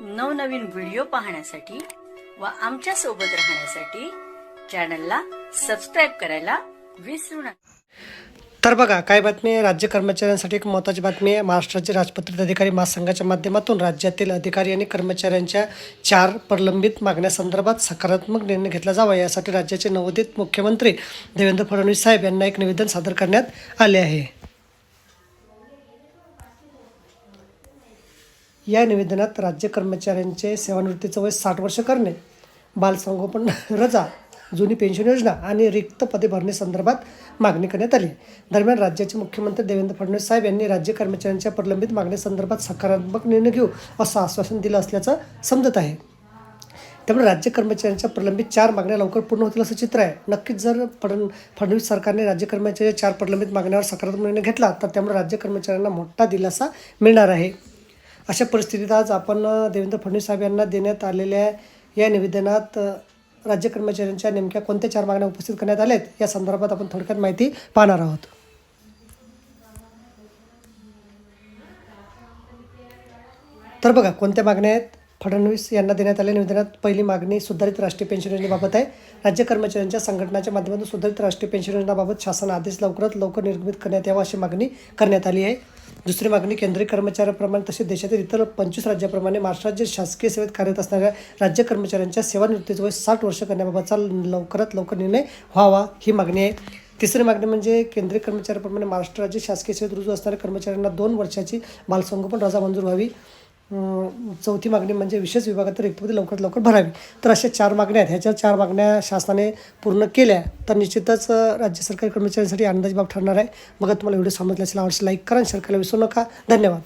नवनवीन व्हिडिओ पाहण्यासाठी व आमच्यासोबत राहण्यासाठी चॅनलला सबस्क्राईब करायला विसरू नका. तर बघा काय बातमी आहे? राज्य कर्मचाऱ्यांसाठी एक महत्त्वाची बातमी आहे. महाराष्ट्राचे राजपत्रित अधिकारी महासंघाच्या माध्यमातून राज्यातील अधिकारी आणि कर्मचाऱ्यांच्या चार प्रलंबित मागण्यासंदर्भात सकारात्मक निर्णय घेतला जावा. यासाठी राज्याचे नवोदित मुख्यमंत्री देवेंद्र फडणवीस साहेब यांना एक निवेदन सादर करण्यात आले आहे. या निवेदनात राज्य कर्मचाऱ्यांचे सेवानिवृत्तीचं वय साठ वर्ष करणे बालसंगोपन रजा जुनी पेन्शन योजना आणि रिक्त पदे भरण्यासंदर्भात मागणी करण्यात आली. दरम्यान राज्याचे मुख्यमंत्री देवेंद्र फडणवीस साहेब यांनी राज्य कर्मचाऱ्यांच्या प्रलंबित मागणीसंदर्भात सकारात्मक निर्णय घेऊ असं आश्वासन दिलं असल्याचं समजत आहे. त्यामुळे राज्य कर्मचाऱ्यांच्या प्रलंबित चार मागण्या लवकर पूर्ण होतील असं चित्र आहे. नक्कीच जर फडण फडणवीस सरकारने राज्य कर्मचाऱ्यांच्या चार प्रलंबित मागण्यावर सकारात्मक निर्णय घेतला तर त्यामुळे राज्य कर्मचाऱ्यांना मोठा दिलासा मिळणार आहे. अशा परिस्थितीत आज आपण देवेंद्र फडणवीस साहेब यांना देण्यात आलेल्या या निवेदनात राज्य कर्मचाऱ्यांच्या नेमक्या कोणत्या चार मागण्या उपस्थित करण्यात आल्या आहेत या संदर्भात आपण थोडक्यात माहिती पाहणार आहोत. तर बघा कोणत्या मागण्या आहेत? फडणवीस यांना देण्यात आलेल्या निवेदनात पहिली मागणी सुधारित राष्ट्रीय पेन्शन योजनेबाबत आहे. राज्य कर्मचाऱ्यांच्या संघटनाच्या माध्यमातून सुधारित राष्ट्रीय पेन्शन योजनेबाबत शासन आदेश लवकरात लवकर निर्मित करण्यात यावा अशी मागणी करण्यात आली आहे. दुसरी मागणी केंद्रीय कर्मचाऱ्याप्रमाणे तसेच देशातील इतर पंचवीस राज्याप्रमाणे महाराष्ट्र राज्य शासकीय सेवेत कार्यरत असणाऱ्या राज्य कर्मचाऱ्यांच्या सेवानिवृत्तीचे वय साठ वर्ष करण्याबाबतचा लवकरात लवकर निर्णय व्हावा ही मागणी आहे. तिसरी मागणी म्हणजे केंद्रीय कर्मचाऱ्याप्रमाणे महाराष्ट्र राज्य शासकीय सेवेत रुजू असणाऱ्या कर्मचाऱ्यांना दोन वर्षाची बालसंगोपन रजा मंजूर व्हावी. चौथी मागणी म्हणजे विशेष विभागात रिक्तपदे लवकरात लवकर भरावी. तर अशा चार मागण्या आहेत. ह्याच्या चार मागण्या शासनाने पूर्ण केल्या तर निश्चितच राज्य सरकारी कर्मचाऱ्यांसाठी आनंदाची बाब ठरणार आहे. मग तुम्हाला व्हिडिओ समजला असेल आवडसे लाईक करा आणि शेअर करायला विसरू नका. धन्यवाद.